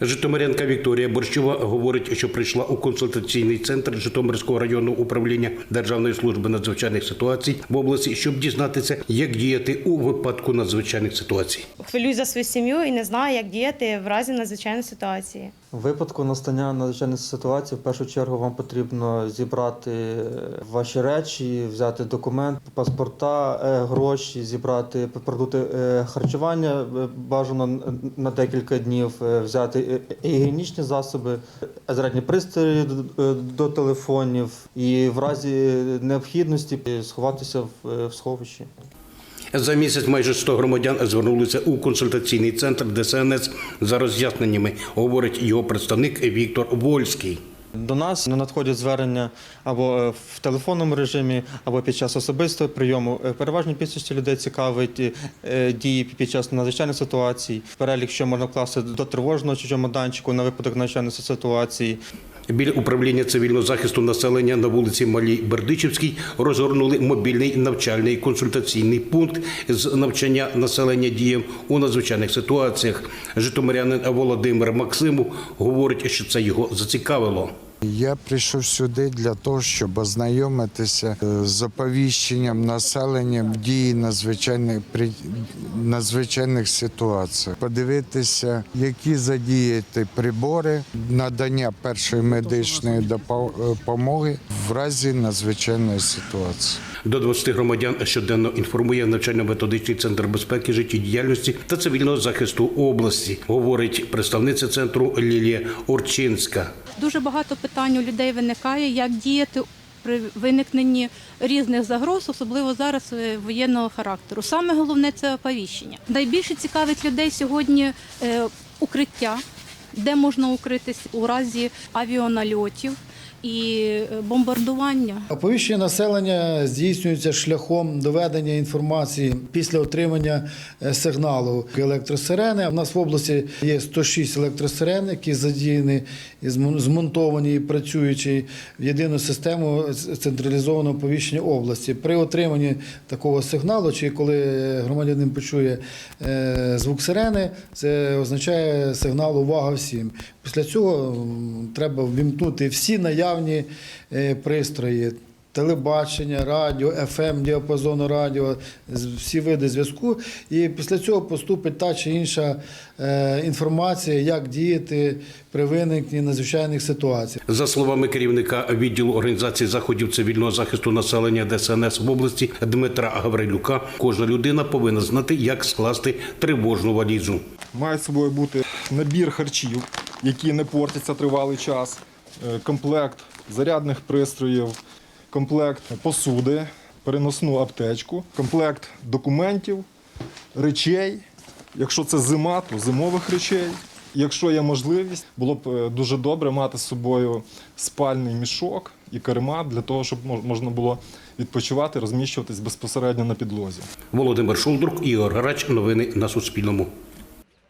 Житомирянка Вікторія Борщова говорить, що прийшла у консультаційний центр Житомирського районного управління Державної служби надзвичайних ситуацій в області, щоб дізнатися, як діяти у випадку надзвичайних ситуацій. Хвилюю за свою сім'ю і не знаю, як діяти в разі надзвичайної ситуації. Випадку настання надзвичайної ситуації, в першу чергу вам потрібно зібрати ваші речі, взяти документ, паспорта, е, гроші, зібрати продукти е, харчування е, бажано на декілька днів, е, взяти е, гігієнічні засоби, е, зарядні пристрої до- е, телефонів і в разі необхідності сховатися е, в сховищі. За місяць майже 100 громадян звернулися у консультаційний центр ДСНС за роз'ясненнями, говорить його представник Віктор Вольський. До нас не надходять звернення або е, в телефонному режимі, або під час особистого прийому. Е, Переважно більшості людей цікавить е, дії під час надзвичайних ситуацій, перелік, що можна вкласти до тривожного чужого майданчику на випадок надзвичайної ситуації. Біля управління цивільного захисту населення на вулиці Малій Бердичівській розгорнули мобільний навчальний консультаційний пункт з навчання населення діям у надзвичайних ситуаціях. Житомирянин Володимир Максимов говорить, що це його зацікавило. Я прийшов сюди для того, щоб ознайомитися е, з оповіщенням населенням дії надзвичайних при надзвичайних ситуаціях, подивитися, які задіяти прибори, надання першої медичної допомоги в разі надзвичайної ситуації. До 20 громадян щоденно інформує навчально-методичний центр безпеки життєдіяльності та цивільного захисту області, говорить представниця центру Лілія Орчинська. Дуже багато питань у людей виникає, як діяти при виникненні різних загроз, особливо зараз е, воєнного характеру. Саме головне це оповіщення. Найбільше цікавить людей сьогодні е, укриття, де можна укритись у разі авіанальотів і е, бомбардування. Оповіщення населення здійснюється шляхом доведення інформації після отримання е, сигналу електросирени. У нас в області є 106 електросирен, які задіяні і змон- змонтовані і працюючі в єдину систему централізованого оповіщення області. При отриманні такого сигналу, чи коли громадянин почує е, звук сирени, це означає сигнал увага всім. Після цього треба ввімкнути всі наявні е, пристрої. Телебачення, радіо, ФМ, діапазону радіо, всі види зв'язку. І після цього поступить та чи інша е, інформація, як діяти при виникненні надзвичайних ситуацій. За словами керівника відділу організації заходів цивільного захисту населення ДСНС в області Дмитра Гаврилюка, кожна людина повинна знати, як скласти тривожну валізу. Має з собою бути набір харчів, які не портяться тривалий час, комплект зарядних пристроїв, комплект посуди, переносну аптечку, комплект документів, речей. Якщо це зима, то зимових речей. Якщо є можливість, було б е, дуже добре мати з собою спальний мішок і каремат для того, щоб мож- можна було відпочивати, розміщуватись безпосередньо на підлозі. Володимир Шулдрук, Ігор Грач. Новини на Суспільному.